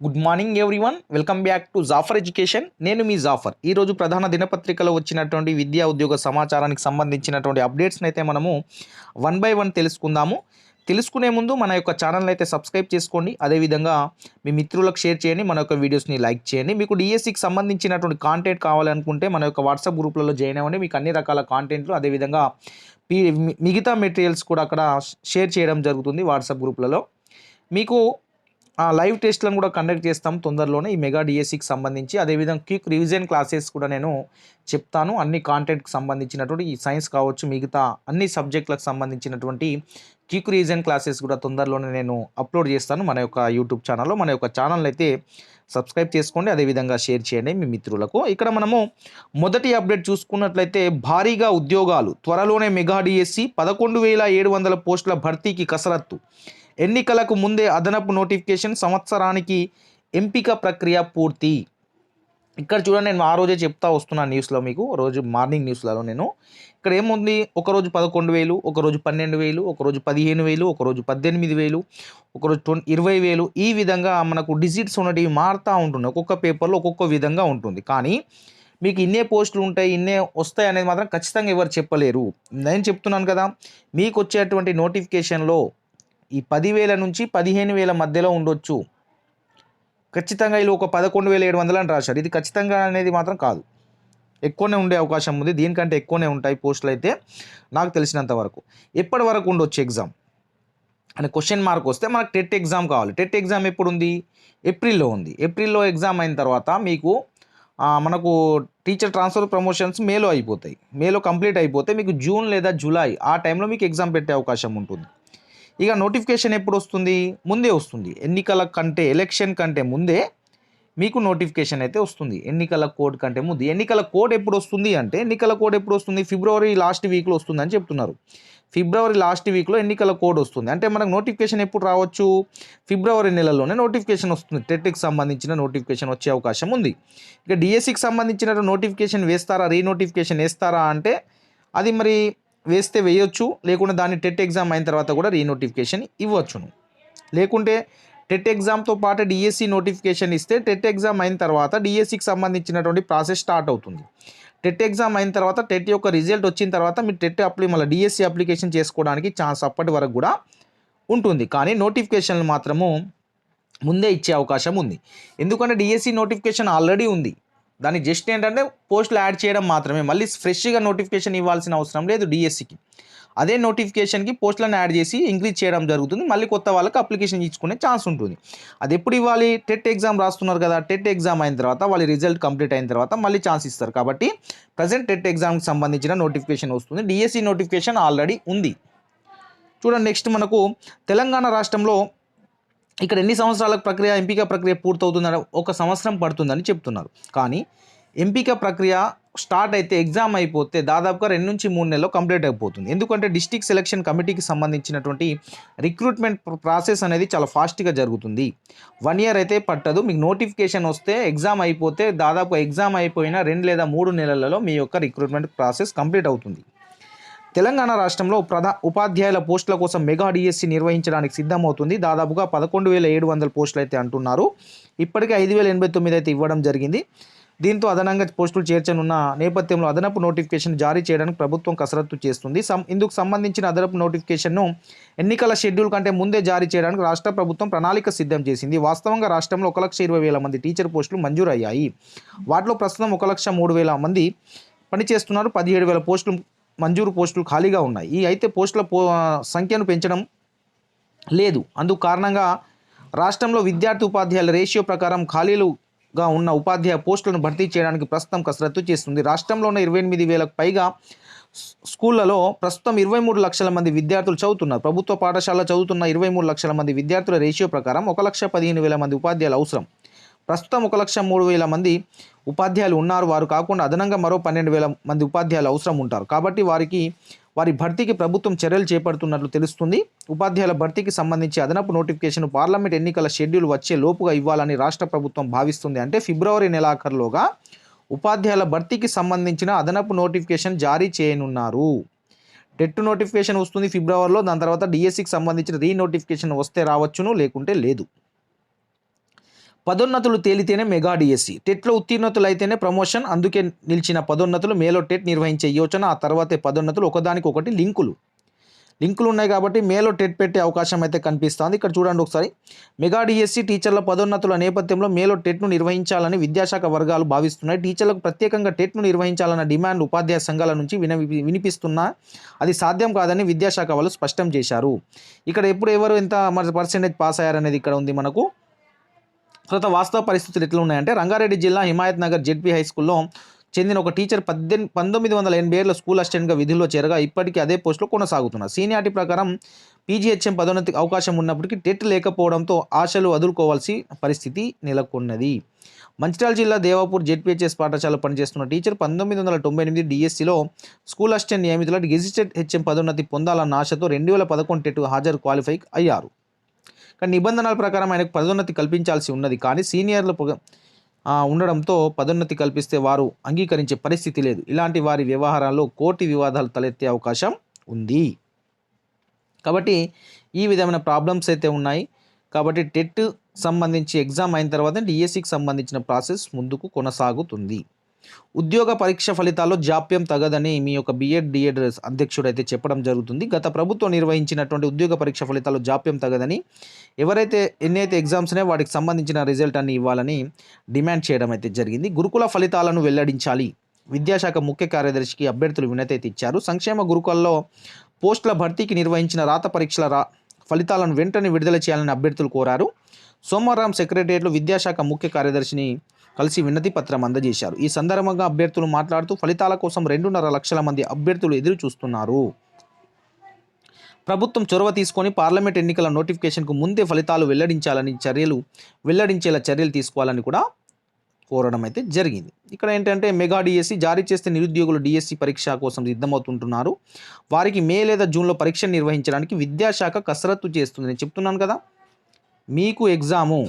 Good morning everyone welcome back to Jafar Education నేను మీ జాఫర్ ఈరోజు ప్రధాన దినపత్రికలో వచ్చినటువంటి విద్యా ఉద్యోగ సమాచారానికి సంబంధించినటువంటి అప్డేట్స్ని అయితే మనము వన్ బై వన్ తెలుసుకుందాము. తెలుసుకునే ముందు మన యొక్క ఛానల్ని అయితే సబ్స్క్రైబ్ చేసుకోండి. అదేవిధంగా మీ మిత్రులకు షేర్ చేయండి. మన యొక్క వీడియోస్ని లైక్ చేయండి. మీకు డిఎస్సికి సంబంధించినటువంటి కాంటెంట్ కావాలనుకుంటే మన యొక్క వాట్సాప్ గ్రూప్లలో జాయిన్ అవ్వండి. మీకు అన్ని రకాల కాంటెంట్లు అదేవిధంగా మిగతా మెటీరియల్స్ కూడా అక్కడ షేర్ చేయడం జరుగుతుంది వాట్సాప్ గ్రూప్లలో. మీకు లైవ్ టెస్ట్లను కూడా కండక్ట్ చేస్తాం తొందరలోనే ఈ మెగా డిఎస్సికి సంబంధించి. అదేవిధంగా క్విక్ రివిజన్ క్లాసెస్ కూడా నేను చెప్తాను. అన్ని కాంటెంట్కి సంబంధించినటువంటి ఈ సైన్స్ కావచ్చు మిగతా అన్ని సబ్జెక్టులకు సంబంధించినటువంటి క్విక్ రివిజన్ క్లాసెస్ కూడా తొందరలోనే నేను అప్లోడ్ చేస్తాను మన యొక్క యూట్యూబ్ ఛానల్లో. మన యొక్క ఛానల్ అయితే సబ్స్క్రైబ్ చేసుకోండి అదేవిధంగా షేర్ చేయండి మీ మిత్రులకు. ఇక్కడ మనము మొదటి అప్డేట్ చూసుకున్నట్లయితే భారీగా ఉద్యోగాలు త్వరలోనే మెగా డిఎస్సి పదకొండు వేల ఏడు వందల పోస్టుల భర్తీకి కసరత్తు. ఎన్నికలకు ముందే అదనపు నోటిఫికేషన్ సంవత్సరానికి ఎంపిక ప్రక్రియ పూర్తి. ఇక్కడ చూడండి నేను ఆ రోజే చెప్తా వస్తున్నాను న్యూస్లో మీకు. రోజు మార్నింగ్ న్యూస్లలో నేను. ఇక్కడ ఏముంది? ఒకరోజు పదకొండు వేలు ఒకరోజు పన్నెండు వేలు ఒకరోజు పదిహేను వేలు ఒకరోజు పద్దెనిమిది వేలు ఒకరోజు ట్వం ఇరవై వేలు ఈ విధంగా మనకు డిజిట్స్ ఉన్నటివి మారుతూ ఉంటుంది. ఒక్కొక్క పేపర్లో ఒక్కొక్క విధంగా ఉంటుంది. కానీ మీకు ఇన్నే పోస్టులు ఉంటాయి ఇన్నే వస్తాయి అనేది మాత్రం ఖచ్చితంగా ఎవరు చెప్పలేరు. నేను చెప్తున్నాను కదా మీకు వచ్చేటువంటి నోటిఫికేషన్లో ఈ పదివేల నుంచి పదిహేను వేల మధ్యలో ఉండొచ్చు. ఖచ్చితంగా వీళ్ళు ఒక పదకొండు వేల ఏడు వందలు అని రాశారు. ఇది ఖచ్చితంగా అనేది మాత్రం కాదు. ఎక్కువనే ఉండే అవకాశం ఉంది. దీనికంటే ఎక్కువనే ఉంటాయి పోస్టులు అయితే నాకు తెలిసినంత వరకు. ఎప్పటి వరకు ఉండొచ్చు ఎగ్జామ్? అని క్వశ్చన్ మార్క్ వస్తే మనకు టెట్ ఎగ్జామ్ కావాలి. టెట్ ఎగ్జామ్ ఎప్పుడు ఉంది ఏప్రిల్లో ఉంది. ఏప్రిల్లో ఎగ్జామ్ అయిన తర్వాత మీకు మనకు టీచర్ ట్రాన్స్ఫర్ ప్రమోషన్స్ మేలో అయిపోతాయి. మేలో కంప్లీట్ అయిపోతే మీకు జూన్ లేదా జూలై ఆ టైంలో మీకు ఎగ్జామ్ పెట్టే అవకాశం ఉంటుంది. ఇక నోటిఫికేషన్ ఎప్పుడు వస్తుంది? ముందే వస్తుంది. ఎన్నికల కంటే ఎలక్షన్ కంటే ముందే మీకు నోటిఫికేషన్ అయితే వస్తుంది. ఎన్నికల కోడ్ కంటే ముందు. ఎన్నికల కోడ్ ఎప్పుడు వస్తుంది అంటే ఎన్నికల కోడ్ ఎప్పుడు వస్తుంది? ఫిబ్రవరి లాస్ట్ వీక్లో వస్తుంది అని చెప్తున్నారు. ఫిబ్రవరి లాస్ట్ వీక్లో ఎన్నికల కోడ్ వస్తుంది. అంటే మనకు నోటిఫికేషన్ ఎప్పుడు రావచ్చు? ఫిబ్రవరి నెలలోనే నోటిఫికేషన్ వస్తుంది. టెట్కి సంబంధించిన నోటిఫికేషన్ వచ్చే అవకాశం ఉంది. ఇక డిఎస్సికి సంబంధించిన నోటిఫికేషన్ వేస్తారా? రీనోటిఫికేషన్ వేస్తారా? అంటే అది మరి వేస్తే వేయొచ్చు లేకుంటే దాన్ని టెట్ ఎగ్జామ్ అయిన తర్వాత కూడా రీనోటిఫికేషన్ ఇవ్వచ్చును. లేకుంటే టెట్ ఎగ్జామ్తో పాటు డిఎస్సి నోటిఫికేషన్ ఇస్తే టెట్ ఎగ్జామ్ అయిన తర్వాత డిఎస్సికి సంబంధించినటువంటి ప్రాసెస్ స్టార్ట్ అవుతుంది. టెట్ ఎగ్జామ్ అయిన తర్వాత టెట్ యొక్క రిజల్ట్ వచ్చిన తర్వాత మీరు టెట్ అప్లై మళ్ళీ డిఎస్సి అప్లికేషన్ చేసుకోవడానికి ఛాన్స్ అప్పటి వరకు కూడా ఉంటుంది. కానీ నోటిఫికేషన్లు మాత్రము ముందే ఇచ్చే అవకాశం ఉంది. ఎందుకంటే డిఎస్సి నోటిఫికేషన్ ఆల్రెడీ ఉంది. దాన్ని జస్ట్ ఏంటంటే పోస్టులు యాడ్ చేయడం మాత్రమే. మళ్ళీ ఫ్రెష్గా నోటిఫికేషన్ ఇవ్వాల్సిన అవసరం లేదు డిఎస్సికి అదే నోటిఫికేషన్కి పోస్టులను యాడ్ చేసి ఇంక్రీజ్ చేయడం జరుగుతుంది. మళ్ళీ కొత్త వాళ్ళకి అప్లికేషన్ ఇచ్చుకునే ఛాన్స్ ఉంటుంది. అది ఎప్పుడు ఇవ్వాలి? టెట్ ఎగ్జామ్ రాస్తున్నారు కదా. టెట్ ఎగ్జామ్ అయిన తర్వాత వాళ్ళ రిజల్ట్ కంప్లీట్ అయిన తర్వాత మళ్ళీ ఛాన్స్ ఇస్తారు. కాబట్టి ప్రజెంట్ టెట్ ఎగ్జామ్కి సంబంధించిన నోటిఫికేషన్ వస్తుంది. డిఎస్సి నోటిఫికేషన్ ఆల్రెడీ ఉంది. చూడండి నెక్స్ట్ మనకు తెలంగాణ రాష్ట్రంలో ఇక్కడ ఎన్ని సంవత్సరాల ప్రక్రియ ఎంపిక ప్రక్రియ పూర్తవుతుందని ఒక సంవత్సరం పడుతుందని చెప్తున్నారు. కానీ ఎంపిక ప్రక్రియ స్టార్ట్ అయితే ఎగ్జామ్ అయిపోతే దాదాపుగా రెండు నుంచి మూడు నెలల్లో కంప్లీట్ అయిపోతుంది. ఎందుకంటే డిస్టిక్ సెలక్షన్ కమిటీకి సంబంధించినటువంటి రిక్రూట్మెంట్ ప్రాసెస్ అనేది చాలా ఫాస్ట్గా జరుగుతుంది. వన్ ఇయర్ అయితే పట్టదు. మీకు నోటిఫికేషన్ వస్తే ఎగ్జామ్ అయిపోతే దాదాపు ఎగ్జామ్ అయిపోయిన రెండు లేదా మూడు నెలలలో మీ యొక్క రిక్రూట్మెంట్ ప్రాసెస్ కంప్లీట్ అవుతుంది. తెలంగాణ రాష్ట్రంలో ప్రధా ఉపాధ్యాయుల పోస్టుల కోసం మెగా డిఎస్సి నిర్వహించడానికి సిద్ధమవుతుంది. దాదాపుగా పదకొండు వేల ఏడు వందల పోస్టులు అయితే అంటున్నారు. ఇప్పటికే ఐదు వేల ఎనభై తొమ్మిది అయితే ఇవ్వడం జరిగింది. దీంతో అదనంగా పోస్టులు చేర్చనున్న నేపథ్యంలో అదనపు నోటిఫికేషన్ జారీ చేయడానికి ప్రభుత్వం కసరత్తు చేస్తుంది. సం ఇందుకు సంబంధించిన అదనపు నోటిఫికేషన్ను ఎన్నికల షెడ్యూల్ కంటే ముందే జారీ చేయడానికి రాష్ట్ర ప్రభుత్వం ప్రణాళిక సిద్ధం చేసింది. వాస్తవంగా రాష్ట్రంలో ఒక లక్ష ఇరవై వేల మంది టీచర్ పోస్టులు మంజూరయ్యాయి. వాటిలో ప్రస్తుతం ఒక లక్ష మూడు వేల మంది పనిచేస్తున్నారు. పదిహేడు వేల పోస్టులు మంజూరు పోస్టులు ఖాళీగా ఉన్నాయి. ఈ అయితే పోస్టుల పో సంఖ్యను పెంచడం లేదు. అందుకు కారణంగా రాష్ట్రంలో విద్యార్థి ఉపాధ్యాయుల రేషియో ప్రకారం ఖాళీలుగా ఉన్న ఉపాధ్యాయ పోస్టులను భర్తీ చేయడానికి ప్రస్తుతం కసరత్తు చేస్తుంది. రాష్ట్రంలో ఉన్న ఇరవై ఎనిమిది వేలకు పైగా స్కూళ్ళలో ప్రస్తుతం ఇరవై మూడు లక్షల మంది విద్యార్థులు చదువుతున్నారు. ప్రభుత్వ పాఠశాల చదువుతున్న ఇరవై మూడు లక్షల మంది విద్యార్థుల రేషియో ప్రకారం ఒక లక్ష పదిహేను వేల మంది ఉపాధ్యాయులు అవసరం. ప్రస్తుతం ఒక లక్ష మూడు వేల మంది ఉపాధ్యాయులు ఉన్నారు. వారు కాకుండా అదనంగా మరో పన్నెండు వేల మంది ఉపాధ్యాయులు అవసరం ఉంటారు. కాబట్టి వారికి వారి భర్తీకి ప్రభుత్వం చర్యలు చేపడుతున్నట్లు తెలుస్తుంది. ఉపాధ్యాయుల భర్తీకి సంబంధించి అదనపు నోటిఫికేషన్ పార్లమెంట్ ఎన్నికల షెడ్యూల్ వచ్చే లోపుగా ఇవ్వాలని రాష్ట్ర ప్రభుత్వం భావిస్తుంది. అంటే ఫిబ్రవరి నెలాఖరులోగా ఉపాధ్యాయుల భర్తీకి సంబంధించిన అదనపు నోటిఫికేషన్ జారీ చేయనున్నారు. టెట్ నోటిఫికేషన్ వస్తుంది ఫిబ్రవరిలో. దాని తర్వాత డిఎస్సికి సంబంధించిన రీ నోటిఫికేషన్ వస్తే రావచ్చును లేకుంటే లేదు. పదోన్నతులు తేలితేనే మెగా డిఎస్సి టెట్లో ఉత్తీర్ణతులు అయితేనే ప్రమోషన్ అందుకే నిలిచిన పదోన్నతులు మేలో టెట్ నిర్వహించే యోచన ఆ తర్వాతే పదోన్నతులు ఒకదానికి ఒకటి లింకులు. లింకులు ఉన్నాయి కాబట్టి మేలో టెట్ పెట్టే అవకాశం అయితే కనిపిస్తుంది. ఇక్కడ చూడండి ఒకసారి. మెగా డిఎస్సి టీచర్ల పదోన్నతుల నేపథ్యంలో మేలో టెట్ను నిర్వహించాలని విద్యాశాఖ వర్గాలు భావిస్తున్నాయి. టీచర్లకు ప్రత్యేకంగా టెట్ను నిర్వహించాలన్న డిమాండ్ ఉపాధ్యాయ సంఘాల నుంచి విన వినిపిస్తున్నా అది సాధ్యం కాదని విద్యాశాఖ వాళ్ళు స్పష్టం చేశారు. ఇక్కడ ఎప్పుడు ఎవరు ఎంత మరి పర్సెంటేజ్ పాస్ అయ్యారనేది ఇక్కడ ఉంది మనకు. తర్వాత వాస్తవ పరిస్థితులు ఎట్లా ఉన్నాయంటే రంగారెడ్డి జిల్లా హిమాయత్ నగర్ జెడ్పీ హై స్కూల్లో చెందిన ఒక టీచర్ పద్దెని పంతొమ్మిది వందల ఎనభై ఏళ్ళ స్కూల్ అసిస్టెంట్గా విధుల్లో చేరగా ఇప్పటికీ అదే పోస్టులో కొనసాగుతున్నారు. సీనియారిటీ ప్రకారం పీజీహెచ్ఎం పదోన్నతికి అవకాశం ఉన్నప్పటికీ టెట్ లేకపోవడంతో ఆశలు వదులుకోవాల్సి పరిస్థితి నెలకొన్నది. మంచిర్యాల జిల్లా దేవాపూర్ జెడ్పీహెచ్ఎస్ పాఠశాల పనిచేస్తున్న టీచర్ పంతొమ్మిది వందల తొంభై ఎనిమిది డిఎస్సిలో స్కూల్ అసిస్టెంట్ నియమితుల గెజిటెడ్ హెచ్ఎం పదోన్నతి పొందాలన్న ఆశతో రెండు వేల పదకొండు టెట్ హాజరు క్వాలిఫై అయ్యారు. కానీ నిబంధనల ప్రకారం ఆయనకు పదోన్నతి కల్పించాల్సి ఉన్నది. కానీ సీనియర్లు ఉండడంతో పదోన్నతి కల్పిస్తే వారు అంగీకరించే పరిస్థితి లేదు. ఇలాంటి వారి వ్యవహారాల్లో కోటి వివాదాలు తలెత్తే అవకాశం ఉంది. కాబట్టి ఈ విధమైన ప్రాబ్లమ్స్ అయితే ఉన్నాయి. కాబట్టి టెట్ సంబంధించి ఎగ్జామ్ అయిన తర్వాత డిఎస్సికి సంబంధించిన ప్రాసెస్ ముందుకు కొనసాగుతుంది. ఉద్యోగ పరీక్ష ఫలితాల్లో జాప్యం తగదని మీ యొక్క బిఎడ్ డిఎడ్ అధ్యక్షుడు అయితే చెప్పడం జరుగుతుంది. గత ప్రభుత్వం నిర్వహించినటువంటి ఉద్యోగ పరీక్ష ఫలితాల్లో జాప్యం తగదని ఎవరైతే ఎన్నైతే ఎగ్జామ్స్నే వాటికి సంబంధించిన రిజల్ట్ అన్ని ఇవ్వాలని డిమాండ్ చేయడం అయితే జరిగింది. గురుకుల ఫలితాలను వెల్లడించాలి. విద్యాశాఖ ముఖ్య కార్యదర్శికి అభ్యర్థులు వినతి అయితే ఇచ్చారు. సంక్షేమ గురుకుల్లో పోస్టుల భర్తీకి నిర్వహించిన రాత పరీక్షల రా ఫలితాలను వెంటనే విడుదల చేయాలని అభ్యర్థులు కోరారు. సోమవారం సెక్రటరియట్లో విద్యాశాఖ ముఖ్య కార్యదర్శిని కలిసి విన్నతి పత్రం అందజేశారు. ఈ సందర్భంగా అభ్యర్థులు మాట్లాడుతూ ఫలితాల కోసం రెండున్నర లక్షల మంది అభ్యర్థులు ఎదురు చూస్తున్నారు. ప్రభుత్వం చొరవ తీసుకొని పార్లమెంట్ ఎన్నికల నోటిఫికేషన్కు ముందే ఫలితాలు వెల్లడించాలని చర్యలు వెల్లడించేలా చర్యలు తీసుకోవాలని కూడా కోరడం అయితే జరిగింది. ఇక్కడ ఏంటంటే మెగా డిఎస్సి జారీ చేస్తే నిరుద్యోగులు డిఎస్సి పరీక్ష కోసం సిద్ధమవుతుంటున్నారు. వారికి మే లేదా జూన్లో పరీక్ష నిర్వహించడానికి విద్యాశాఖ కసరత్తు చేస్తుందని చెప్తున్నాను కదా. మీకు ఎగ్జాము